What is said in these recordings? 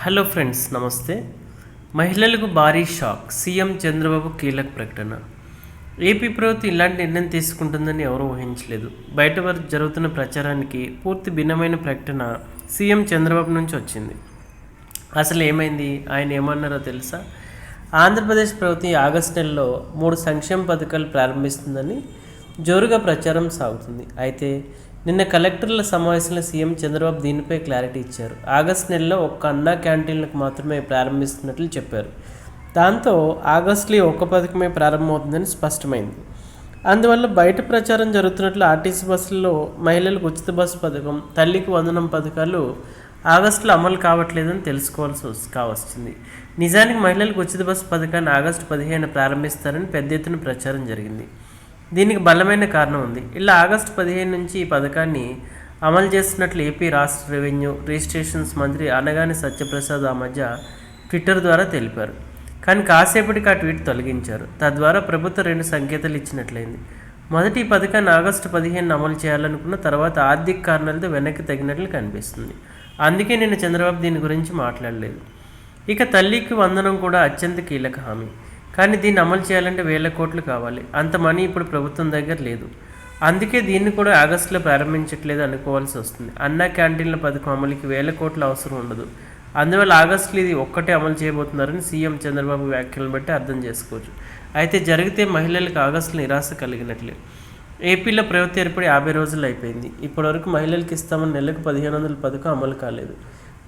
Hello friends నమస్తే. మహిళలకు భారీ షాక్ సీఎం చంద్రబాబు కీలక ప్రకటన. ఏపీ ప్రభుత్వం ఇలాంటి నిర్ణయం తీసుకుంటుందని ఎవరూ ఊహించలేదు. బయట వరకు జరుగుతున్న ప్రచారానికి పూర్తి భిన్నమైన ప్రకటన సీఎం చంద్రబాబు నుంచి వచ్చింది. అసలు ఏమైంది? ఆయన ఏమన్నారో తెలుసా? ఆంధ్రప్రదేశ్ ప్రభుత్వం ఆగస్టు నెలలో మూడు సంక్షేమ పథకాలు ప్రారంభిస్తుందని జోరుగా ప్రచారం సాగుతుంది. అయితే నిన్న కలెక్టర్ల సమావేశంలో సీఎం చంద్రబాబు దీనిపై క్లారిటీ ఇచ్చారు. ఆగస్టు నెలలో ఒక్క అన్నా క్యాంటీన్లకు మాత్రమే ప్రారంభిస్తున్నట్లు చెప్పారు. దాంతో ఆగస్టులో ఒక్క పథకమే ప్రారంభమవుతుందని స్పష్టమైంది. అందువల్ల బయట ప్రచారం జరుగుతున్నట్లు ఆర్టీసీ బస్సుల్లో మహిళలకు ఉచిత బస్సు పథకం తల్లికి వందనం పథకాలు ఆగస్టులో అమలు కావట్లేదని తెలుసుకోవాల్సి కావచ్చింది నిజానికి మహిళలకు ఉచిత బస్సు పథకాన్ని ఆగస్టు పదిహేను ప్రారంభిస్తారని పెద్ద ఎత్తున ప్రచారం జరిగింది. దీనికి బలమైన కారణం ఉంది. ఇలా ఆగస్టు పదిహేను నుంచి ఈ పథకాన్ని అమలు చేస్తున్నట్లు ఏపీ రాష్ట్ర రెవెన్యూ రిజిస్ట్రేషన్స్ మంత్రి అనగాని సత్యప్రసాద్ ఆ మధ్య ట్విట్టర్ ద్వారా తెలిపారు. కానీ కాసేపటికి ఆ ట్వీట్ తొలగించారు. తద్వారా ప్రభుత్వం రెండు సంకేతాలు ఇచ్చినట్లయింది. మొదటి ఈ పథకాన్ని ఆగస్టు పదిహేను అమలు చేయాలనుకున్న తర్వాత ఆర్థిక కారణాలతో వెనక్కి తగినట్లు కనిపిస్తుంది. అందుకే నేను చంద్రబాబు దీని గురించి మాట్లాడలేదు. ఇక తల్లికి వందనం కూడా అత్యంత కీలక హామీ. కానీ దీన్ని అమలు చేయాలంటే వేల కోట్లు కావాలి. అంత మనీ ఇప్పుడు ప్రభుత్వం దగ్గర లేదు. అందుకే దీన్ని కూడా ఆగస్టులో ప్రారంభించట్లేదు అనుకోవాల్సి వస్తుంది. అన్న క్యాంటీన్ల పథకం అమలుకి వేల కోట్ల అవసరం ఉండదు. అందువల్ల ఆగస్టులో ఇది ఒక్కటే అమలు చేయబోతున్నారని సీఎం చంద్రబాబు వ్యాఖ్యలను బట్టి అర్థం చేసుకోవచ్చు. అయితే జరిగితే మహిళలకు ఆగస్టులో నిరాశ కలిగినట్లే. ఏపీలో ప్రభుత్వం ఏర్పడి యాభై రోజులు అయిపోయింది. ఇప్పటివరకు మహిళలకు ఇస్తామని నెలకు పదిహేను వందల పథకం అమలు కాలేదు.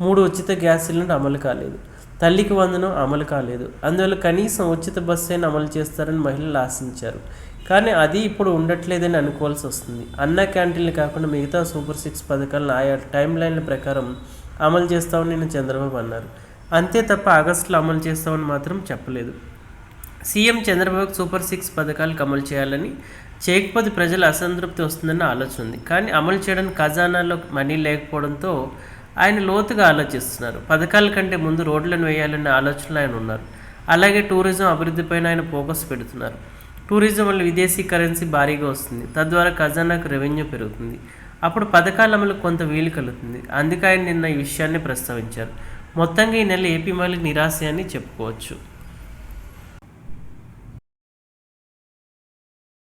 మూడు ఉచిత గ్యాస్ సిలిండర్ అమలు కాలేదు. తల్లికి వందనం అమలు కాలేదు. అందువల్ల కనీసం ఉచిత బస్సు అయినా అమలు చేస్తారని మహిళలు ఆశించారు. కానీ అది ఇప్పుడు ఉండట్లేదని అనుకోవాల్సి వస్తుంది. అన్న క్యాంటీన్లు కాకుండా మిగతా సూపర్ సిక్స్ పథకాలను ఆయా టైం లైన్ల ప్రకారం అమలు చేస్తామని నేను చంద్రబాబు అన్నారు. అంతే తప్ప ఆగస్టులో అమలు చేస్తామని మాత్రం చెప్పలేదు. సీఎం చంద్రబాబు సూపర్ సిక్స్ పథకాలకు అమలు చేయాలని చేయకపోతే ప్రజల అసంతృప్తి వస్తుందన్న ఆలోచన ఉంది. కానీ అమలు చేయడానికి ఖజానాలో మనీ లేకపోవడంతో ఆయన లోతుగా ఆలోచిస్తున్నారు. పథకాల కంటే ముందు రోడ్లను వేయాలనే ఆలోచనలో ఆయన ఉన్నారు. అలాగే టూరిజం అభివృద్ధిపైన ఆయన ఫోకస్ పెడుతున్నారు. టూరిజం వల్ల విదేశీ కరెన్సీ భారీగా వస్తుంది. తద్వారా ఖజానాకు రెవెన్యూ పెరుగుతుంది. అప్పుడు పథకాల అమలుకు కొంత వీలు కలుగుతుంది. అందుకే ఆయన నిన్న ఈ విషయాన్ని ప్రస్తావించారు. మొత్తంగా ఈ నెల ఏపీ మళ్ళీ నిరాశ అని చెప్పుకోవచ్చు.